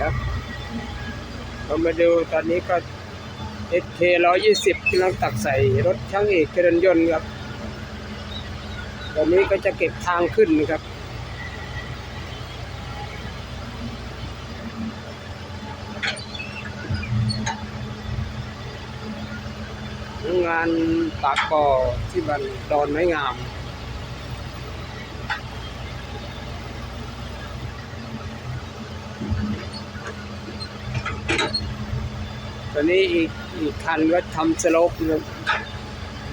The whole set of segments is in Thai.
ครับเรามาดูตอนนี้ก็ SK 120กำลังตักใส่รถช่างเอกเจริญยนต์ครับ ตอนนี้ก็จะเก็บทางขึ้นนะครับงานปากบ่อที่บันดอนไม้งาม อนนี้อีกอีกคันก็ทำสโลป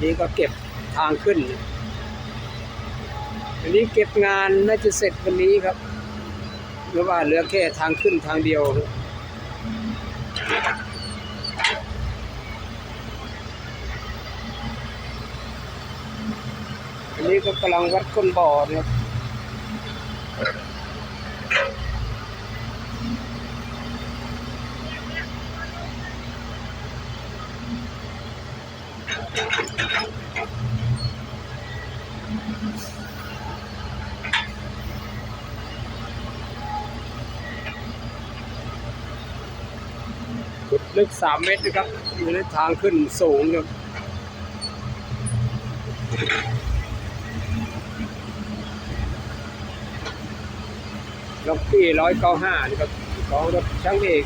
นี่ก็เก็บทางขึ้น อันนี้เก็บงานน่าจะเสร็จวันนี้ครับหรือว่าเหลือแค่ทางขึ้นทางเดียวอันนี้ก็กำลังวัดก้นบ่อนะครับ ขุดลึกสามเมตรนะครับอยู่ในทางขึ้นสูงครับล็อกที่ร้อยเก้าห้านะครับของรถช่างเอก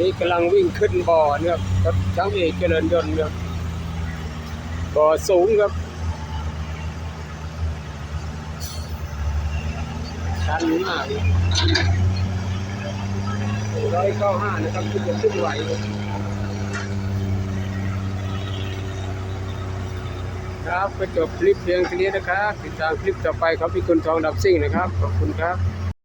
นี้กำลังวิ่งขึ้นบ่อเนะครับรถช่างเอกเจริญยนต์ครับบ่อสูงครับชันมากร้อยเก้าห้านะครับขึ้นจะขึ้นไหวครับก็จบคลิปเพียงแค่นี้นะครับติดตามคลิปต่อไปครับพี่คุณทองดับซิ่งนะครับ ขอบคุณครับ